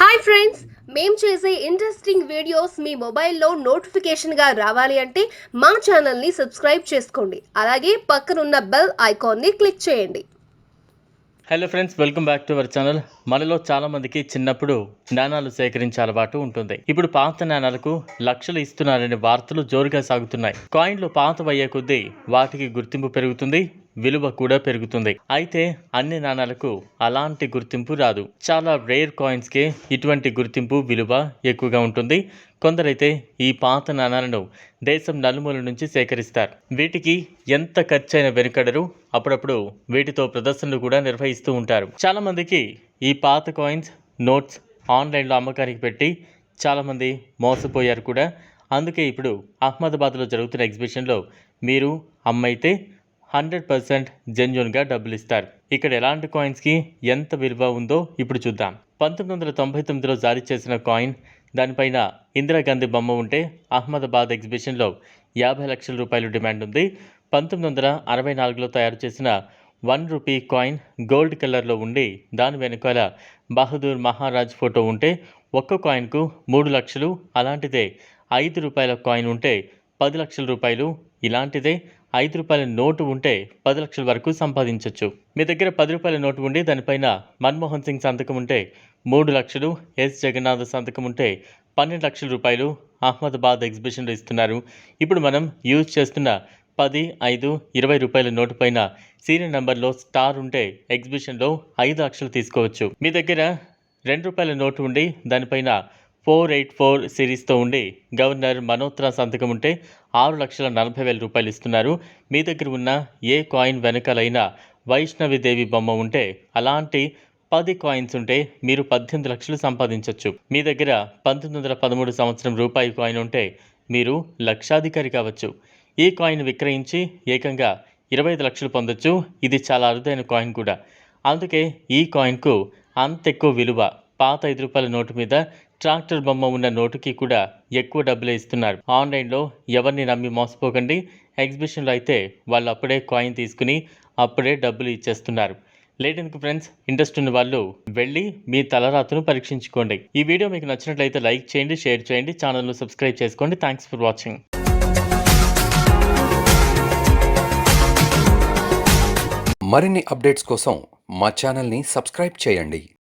Hi friends మేము చేసే interesting videos మీ మొబైల్లో నోటిఫికేషన్గా రావాలి అంటే మా ఛానల్ని సబ్స్క్రైబ్ చేసుకోండి. అలాగే పక్కనున్న బెల్ ఐకాన్ని క్లిక్ చేయండి. Hello friends welcome back to our channel మనలో చాలామందికి చిన్నప్పుడు నాణాలు సేకరించే అలవాటు ఉంటుంది. ఇప్పుడు పాత నాణాలకు లక్షలు ఇస్తున్నారనే వార్తలు జోరుగా సాగుతున్నాయి. కాయిన్లు పాతవయ్యే కొద్దీ వాటికి గుర్తింపు పెరుగుతుంది. విలువ కూడా పెరుగుతుంది. అయితే అన్ని నాణాలకు అలాంటి గుర్తింపు రాదు. చాలా రేర్ కాయిన్స్కే ఇటువంటి గుర్తింపు విలువ ఎక్కువగా ఉంటుంది. కొందరైతే ఈ పాత నాణాలను దేశం నలుమూల నుంచి సేకరిస్తారు. వీటికి ఎంత ఖర్చైన వెనుకడరు. అప్పుడప్పుడు వీటితో ప్రదర్శనలు కూడా నిర్వహిస్తూ ఉంటారు. చాలామందికి ఈ పాత కాయిన్స్ నోట్స్ ఆన్లైన్లో అమ్మకానికి పెట్టి చాలామంది మోసపోయారు కూడా. అందుకే ఇప్పుడు అహ్మదాబాద్లో జరుగుతున్న ఎగ్జిబిషన్లో మీరు అమ్మైతే హండ్రెడ్ పర్సెంట్ జెన్యున్గా డబ్బులు ఇస్తారు ఇక్కడ ఎలాంటి కాయిన్స్కి ఎంత విలువ ఉందో ఇప్పుడు చూద్దాం. పంతొమ్మిది వందల తొంభై తొమ్మిదిలో జారీ చేసిన కాయిన్ దానిపైన ఇందిరాగాంధీ బొమ్మ ఉంటే అహ్మదాబాద్ ఎగ్జిబిషన్లో యాభై లక్షల రూపాయలు డిమాండ్ ఉంది. పంతొమ్మిది వందల అరవై నాలుగులో తయారు చేసిన వన్ రూపీ కాయిన్ గోల్డ్ కలర్లో ఉండి దాని వెనుకాల బహదూర్ మహారాజ్ ఫోటో ఉంటే ఒక్క కాయిన్కు మూడు లక్షలు అలాంటిదే ఐదు రూపాయల కాయిన్ ఉంటే పది లక్షల రూపాయలు ఇలాంటిదే ఐదు రూపాయల నోటు ఉంటే పది లక్షల వరకు సంపాదించవచ్చు మీ దగ్గర పది రూపాయల నోటు ఉండి దానిపైన మన్మోహన్ సింగ్ సంతకం ఉంటే మూడు లక్షలు ఎస్. జగన్నాథ్ సంతకం ఉంటే పన్నెండు లక్షల రూపాయలు అహ్మదాబాద్ ఎగ్జిబిషన్లో ఇస్తున్నారు. ఇప్పుడు మనం యూజ్ చేస్తున్న పది ఐదు ఇరవై రూపాయల నోటు పైన సీరియల్ నెంబర్లో స్టార్ ఉంటే ఎగ్జిబిషన్లో ఐదు లక్షలు తీసుకోవచ్చు. మీ దగ్గర రెండు రూపాయల నోటు ఉండి దానిపైన ఫోర్ ఎయిట్ ఫోర్ సిరీస్తో ఉండి గవర్నర్ మనోత్రా సంతకం ఉంటే ఆరు లక్షల నలభై వేల రూపాయలు ఇస్తున్నారు. మీ దగ్గర ఉన్న ఏ కాయిన్ వెనకాలైనా వైష్ణవి దేవి బొమ్మ ఉంటే అలాంటి పది కాయిన్స్ ఉంటే మీరు పద్దెనిమిది లక్షలు సంపాదించవచ్చు మీ దగ్గర పంతొమ్మిది వందల పదమూడు సంవత్సరం రూపాయి కాయిన్ ఉంటే మీరు లక్షాధికారి కావచ్చు. ఈ కాయిన్ విక్రయించి ఏకంగా ఇరవై ఐదు లక్షలు పొందొచ్చు. ఇది చాలా అరుదైన కాయిన్ కూడా. అందుకే ఈ కాయిన్కు అంత ఎక్కువ విలువ. పాత ఐదు రూపాయల నోటు మీద ట్రాక్టర్ బొమ్మ ఉన్న నోటుకి కూడా ఎక్కువ డబ్బులు ఇస్తున్నారు. ఆన్లైన్లో ఎవరిని నమ్మి మోసపోకండి. ఎగ్జిబిషన్లో అయితే వాళ్ళు అప్పుడే కాయిన్ తీసుకుని అప్పుడే డబ్బులు ఇచ్చేస్తున్నారు. లేటెన్కు ఫ్రెండ్స్? ఇంట్రెస్ట్ ఉన్న వాళ్ళు వెళ్ళి మీ తలరాతను పరీక్షించుకోండి. ఈ వీడియో మీకు నచ్చినట్లయితే లైక్ చేయండి షేర్ చేయండి ఛానల్ను సబ్స్క్రైబ్ చేసుకోండి. Thanks for watching. మరిన్ని అప్డేట్స్ కోసం మా ఛానల్ని సబ్స్క్రైబ్ చేయండి.